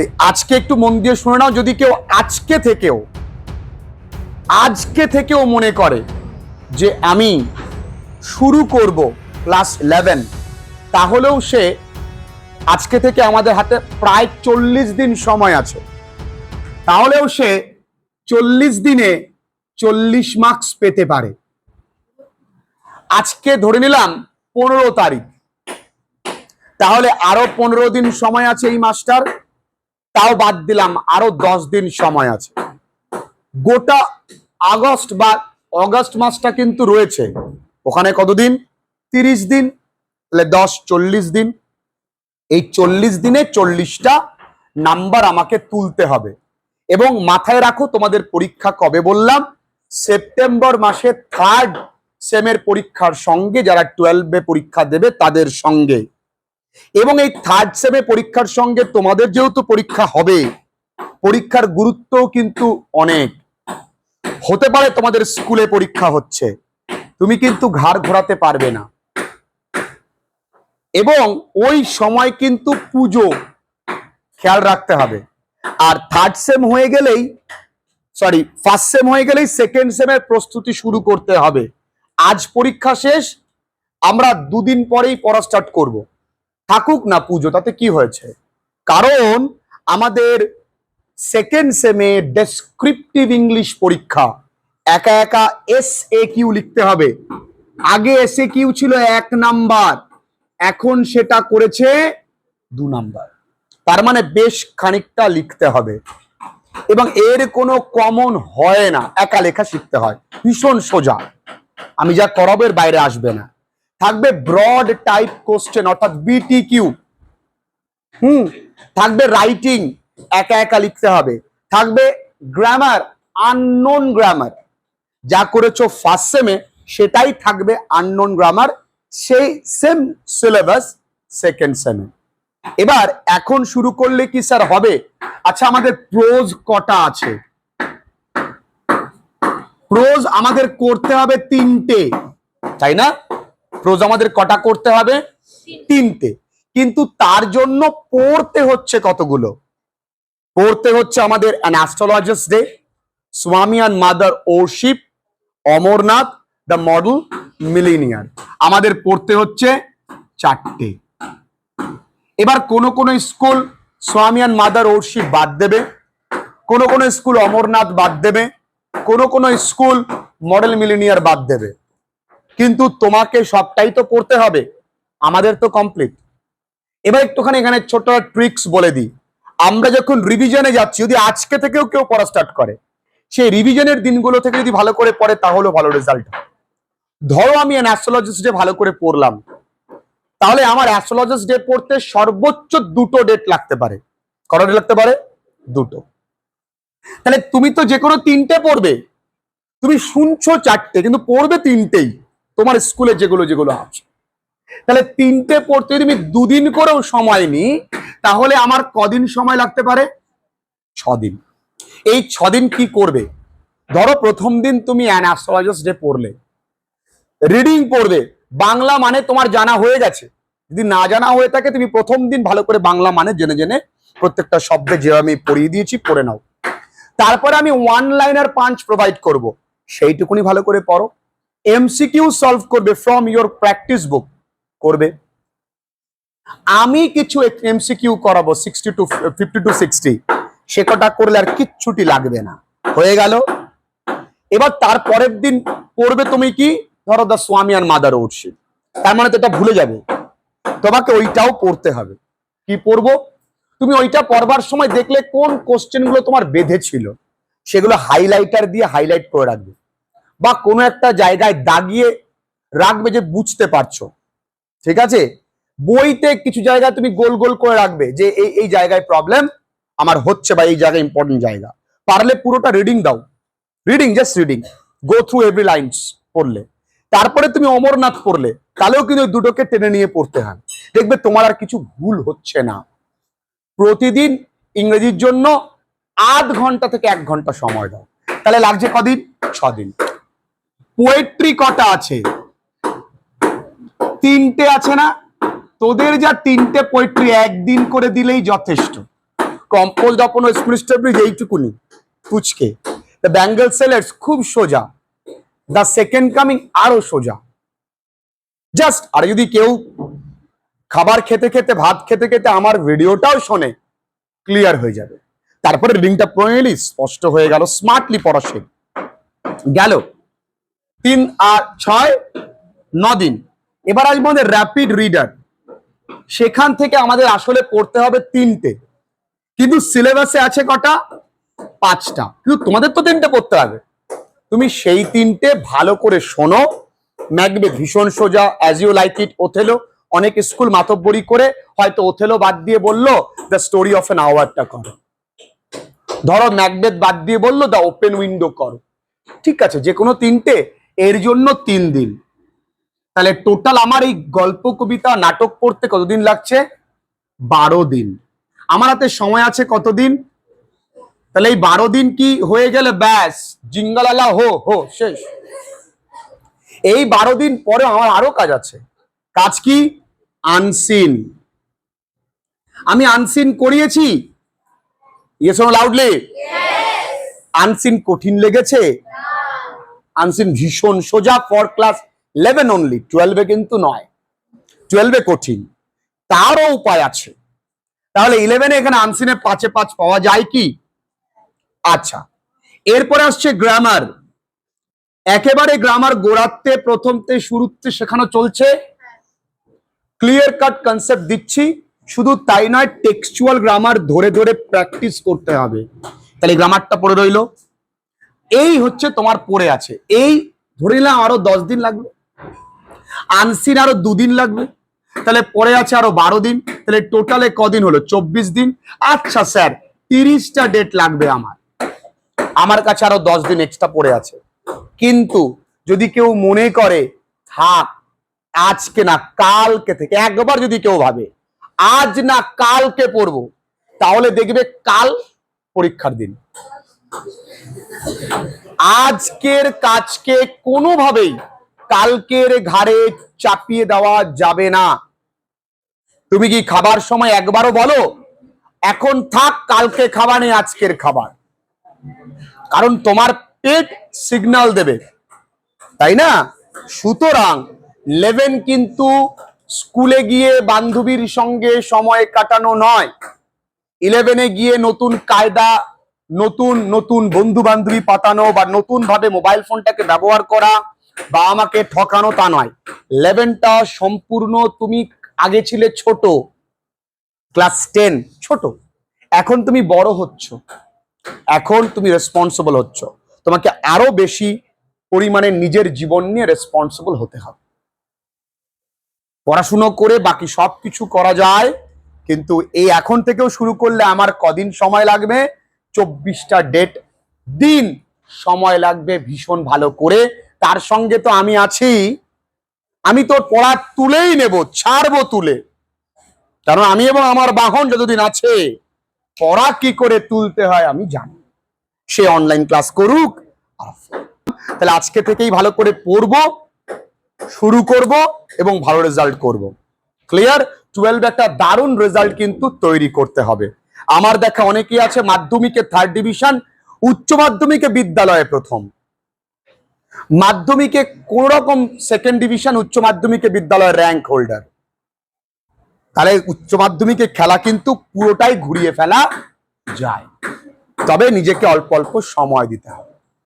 এই আজকে একটু মন দিয়ে শুনে নাও, যদি কেউ আজকে থেকেও আজকে থেকেও মনে করে যে আমি শুরু করব ক্লাস ইলেভেন তাহলেও সে আজকে থেকে আমাদের হাতে প্রায় চল্লিশ দিন সময় আছে। তাহলেও সে চল্লিশ দিনে চল্লিশ মার্কস পেতে পারে। আজকে ধরে নিলাম পনেরো তারিখ। তাহলে আরও পনেরো দিন সময় আছে এই মাসটার। তাও বাদ দিলাম, আরও দশ দিন সময় আছে। গোটা আগস্ট বা অগস্ট মাসটা কিন্তু রয়েছে। ওখানে কতদিন? তিরিশ দিন, তাহলে দশ, চল্লিশ দিন। এই চল্লিশ দিনে চল্লিশটা নাম্বার আমাকে তুলতে হবে। এবং মাথায় রাখো, তোমাদের পরীক্ষা কবে বললাম? সেপ্টেম্বর মাসে থার্ড সেমের পরীক্ষার সঙ্গে, যারা টুয়েলভে পরীক্ষা দেবে, তাদের সঙ্গে। এবং এই থার্ড সেমে পরীক্ষার সঙ্গে তোমাদের যেহেতু পরীক্ষা হবে, পরীক্ষার গুরুত্বও কিন্তু অনেক। হতে পারে তোমাদের স্কুলে পরীক্ষা হচ্ছে, তুমি কিন্তু ঘাড় ঘোরাতে পারবে না। এবং ওই সময় কিন্তু পুজো খেয়াল রাখতে হবে। আর থার্ড সেম হয়ে গেলেই সরি ফার্স্ট সেম হয়ে গেলেই সেকেন্ড সেমের প্রস্তুতি শুরু করতে হবে। আজ পরীক্ষা শেষ, আমরা দুদিন পরেই পড়া স্টার্ট করব। থাকুক না পুজো, তাতে কি হয়েছে? কারণ আমাদের সেকেন্ড সেমে ডেসক্রিপটিভ ইংলিশ পরীক্ষা। একা একা এস এ কিউ লিখতে হবে। আগে এস এ কিউ ছিল এক নাম্বার, এখন সেটা করেছে দু নাম্বার। তার মানে বেশ খানিকটা লিখতে হবে। এবং এর কোনো কমন হয় না, একা লেখা শিখতে হয়। ভীষণ সোজা। আমি যা করাবো এর বাইরে আসবে না। থাকবে ব্রড টাইপ কোশ্চেন অর্থাৎ বিটি কিউ হুম, থাকবে রাইটিং একা একা লিখতে হবে। থাকবে গ্রামার আননোন গ্রামার যা করেছ ফার্স্ট সেমে সেটাই থাকবে আননোন গ্রামার সেই সেম সিলেবাস সেকেন্ড সেমে এবার এখন শুরু করলে কি স্যার হবে? আচ্ছা আমাদের প্রোজ কটা আছে? প্রোজ আমাদের করতে হবে তিনটে, তাই না? প্রোজ আমাদের কটা করতে হবে? তিনটে। কিন্তু তার জন্য পড়তে হচ্ছে কতগুলো? পড়তে হচ্ছে আমাদের an astrologer's day Swami and mother worship Amarnath the model millionaire আমাদের পড়তে হচ্ছে চারটে। এবার কোন কোন স্কুল স্বামী অ্যান্ড মাদার ওরশিপ বাদ দেবে কোন কোন স্কুল অমরনাথ বাদ দেবে কোন কোন স্কুল মডেল মিলিনিয়ার বাদ দেবে। কিন্তু তোমাকে সবটাই তো পড়তে হবে। আমাদের তো কমপ্লিট এবার একটুখানি এখানে ছোট ট্রিক্স বলে দিই। আমরা যখন রিভিশনে যাচ্ছি, যদি আজকে থেকেও কেউ পড়া স্টার্ট করে, সেই রিভিশনের দিনগুলো থেকে যদি ভালো করে পড়ে, তাহলেও ভালো রেজাল্ট ধরো আমি অ্যাস্ট্রোলজিস্ট ডে ভালো করে পড়লাম। তাহলে আমার অ্যাস্ট্রোলজিস্ট ডে পড়তে সর্বোচ্চ দুটো ডেট লাগতে পারে। কটা ডেট লাগতে পারে? দুটো। তাহলে তুমি তো যে কোনো তিনটে পড়বে। তুমি শুনছো চারটে, কিন্তু পড়বে তিনটেই। তোমার স্কুলে যেগুলো যেগুলো আছে তাহলে তিনটে পড়তে আমি দুদিন করেও সময় নিই, তাহলে আমার কদিন সময় লাগতে পারে? ছদিন। এই ছদিন কি করবে? ধরো প্রথম দিন তুমি ডে পড়লে। রিডিং পড়বে। বাংলা মানে তোমার জানা হয়ে গেছে। যদি না জানা হয়ে থাকে, তুমি প্রথম দিন ভালো করে বাংলা মানে জেনে জেনে প্রত্যেকটা শব্দে যে আমি পড়িয়ে দিয়েছি, পড়ে নাও। তারপরে আমি ওয়ান লাইনার পাঞ্চ প্রোভাইড করব। সেইটুকুনি ভালো করে পড়ো। এমসিকিউ সলভ করবে ফ্রম ইওর প্র্যাকটিস বুক করবে। আমি কিছু এমসিকিউ করাবো sixty two fifty two sixty সে কটা করলে আর কিচ্ছুটি লাগবে না। হয়ে গেল। এবার তার পরের দিন পড়বে তুমি কি? ধরো দা স্বামী আর মাদার ওরশিপ তার মানে তো এটা ভুলে যাবে। তোমাকে ওইটাও পড়তে হবে। কি পড়ব? তুমি ওইটা পড়বার সময় দেখলে কোন কোশ্চেনগুলো তোমার বেঁধে ছিল? সেগুলো হাইলাইটার দিয়ে হাইলাইট করে রাখবে। বা কোনো একটা জায়গায় দাগিয়ে রাখবে যে বুঝতে পারছ। ঠিক আছে? বইতে কিছু জায়গায় তুমি গোল গোল করে রাখবে যে এই এই জায়গায় প্রবলেম আমার হচ্ছে বা এই জায়গায় ইম্পর্টেন্ট জায়গা। পারলে পুরোটা রিডিং দাও। Reading just reading go through every lines পড়লে। তারপরে তুমি অমরনাথ পড়লে। তাহলেও কিন্তু দুটোকে টেনে নিয়ে পড়তে হয়। দেখবে তোমার আর কিছু ভুল হচ্ছে না। প্রতিদিন ইংরেজির জন্য আধ ঘণ্টা থেকে এক ঘণ্টা সময় দাও। তাহলে লাগছে কদিন? ছদিন। পোয়েট্রি কটা আছে? তিনটে আছে না? তোদের যা তিনটে পোয়েট্রি একদিন করে দিলেই যথেষ্ট। কম্পোজ অপন স্কুল ব্রিজ এইটুকুনি, পুচকে। দ্য ব্যাঙ্গল সেলার্স খুব সোজা। দ্য সেকেন্ড কামিং আরও সোজা। জাস্ট আর যদি কেউ খাবার খেতে খেতে, ভাত খেতে খেতে আমার ভিডিওটাও শোনে ক্লিয়ার হয়ে যাবে। তারপরে রিডিংটা পড়ে নিলি স্পষ্ট হয়ে গেল স্মার্টলি পড়া শেখ। গেল। তিন আর ছয় ন দিন এবার আসব আমাদের র্যাপিড রিডার সেখান থেকে আমাদের আসলে পড়তে হবে তিনটে। কিন্তু সিলেবাসে আছে কটা? পাঁচটা। কিন্তু তোমাদের তো তিনটে পড়তে হবে। তুমি সেই তিনটে ভালো করে শোনো। ম্যাগবে ভীষণ সোজা as you like it Othello অনেক স্কুল মাতব্বরি করে হয়তো ওথেলো বাদ দিয়ে বলল দ্য স্টোরি অফ এন আওয়ারটা করো। ধরো ম্যাকবেথ বাদ দিয়ে বলল দ্য ওপেন উইন্ডো করো। ঠিক আছে যে কোনো তিনটে এর জন্য তিন দিন। তাহলে টোটাল আমার এই গল্প কবিতা নাটক পড়তে কতদিন লাগছে? বারো দিন। আমার হাতে সময় আছে কতদিন? তাহলে এই বারো দিন কি হয়ে গেলে ব্যাস জিঙ্গালালা হো হো শেষ। এই বারো দিন পরে আমার আরও কাজ আছে। কাজ কি? আনসিন। আমি আনসিন করিয়েছি? ইয়ে ইয়েস লাউডলি আনসিন কঠিন লেগেছে? আনসিন ভীষণ সোজা ফর ক্লাস ইলেভেন অনলি টুয়েলভে কিন্তু নয়। টুয়েলভে কঠিন। তারও উপায় আছে। তাহলে ইলেভেনে এখানে আনসিনে পাঁচে পাঁচ পাওয়া যায় কি? আচ্ছা এরপরে আসছে গ্রামার একেবারে গ্রামার গোড়াতে, প্রথমতে, শুরুতে শেখানো চলছে। ক্লিয়ার কাট কনসেপ্ট দিচ্ছি। শুধু তাই নয় টেক্সচুয়াল গ্রামার ধরে ধরে প্র্যাকটিস করতে হবে। তাহলে গ্রামারটা পড়ে রইল। এই হচ্ছে তোমার পড়ে আছে। এই ধরে নিলাম আরও দশ দিন লাগবে। আনসিন আরও দুদিন লাগবে। তাহলে পরে আছে আরও বারো দিন। তাহলে টোটালে কদিন হলো? চব্বিশ দিন। আচ্ছা স্যার, তিরিশটা ডেট লাগবে আমার। আমার কাছে আরও দশ দিন এক্সট্রা পড়ে আছে। কিন্তু যদি কেউ মনে করে, থাক, আজকে না, কালকে থেকে। একবার যদি কেউ ভাবে, আজ না, কালকে পড়ব। তাহলে দেখবে কাল পরীক্ষার দিন। আজকের কাজকে কোনোভাবেই কালকের ঘাড়ে চাপিয়ে দেওয়া যাবে না। তুমি কি খাবার সময় একবারও বলো, এখন থাক কালকে খাবার, নেই আজকের খাবার। কারণ তোমার পেট সিগন্যাল দেবে। তাই না? সুতরাং লেভেন কিন্তু স্কুলে গিয়ে বান্ধবীর সঙ্গে সময় কাটানো নয়। ইলেভেনে গিয়ে নতুন কায়দা নতুন নতুন বন্ধু বান্ধবী পাতানো বা নতুন ভাবে মোবাইল ফোনটাকে ব্যবহার করা বা আমাকে ঠকানো তা নয়। লেভেনটা সম্পূর্ণ তুমি আগে ছিলে ছোট। ক্লাস টেন ছোট। এখন তুমি বড় হচ্ছ। এখন তুমি রেসপন্সিবল হচ্ছ। তোমাকে আরও বেশি পরিমাণে নিজের জীবন নিয়ে রেসপন্সিবল হতে হবে। পড়াশুনো করে বাকি সব কিছু করা যায়, কিন্তু এই এখন থেকেও শুরু করলে আমার কদিন সময় লাগবে? চব্বিশটা ডেট দিন সময় লাগবে ভীষণ ভালো করে। তার সঙ্গে তো আমি আছি, আমি তোর পড়া তুলেই নেব, ছাড়বো তুলে। কারণ আমি এবং আমার বাহন যতদিন আছে, পড়া কি করে তুলতে হয় আমি জানি। সে অনলাইন ক্লাস করুক তাহলে আজকে থেকেই ভালো করে পড়ব, শুরু করব এবং ভালো রেজাল্ট করব। ক্লিয়ার টুয়েলভ একটা দারুণ রেজাল্ট কিন্তু তৈরি করতে হবে। আমার দেখা অনেকেই আছে, মাধ্যমিকে থার্ড ডিভিশন উচ্চ মাধ্যমিকে বিদ্যালয়ে প্রথম। মাধ্যমিকে কোন রকম সেকেন্ড ডিভিশন উচ্চ মাধ্যমিকে বিদ্যালয়ের র্যাঙ্ক হোল্ডার তাহলে উচ্চ মাধ্যমিকে খেলা কিন্তু পুরোটাই ঘুরিয়ে ফেলা যায়। তবে নিজেকে অল্প অল্প সময় দিতে হবে।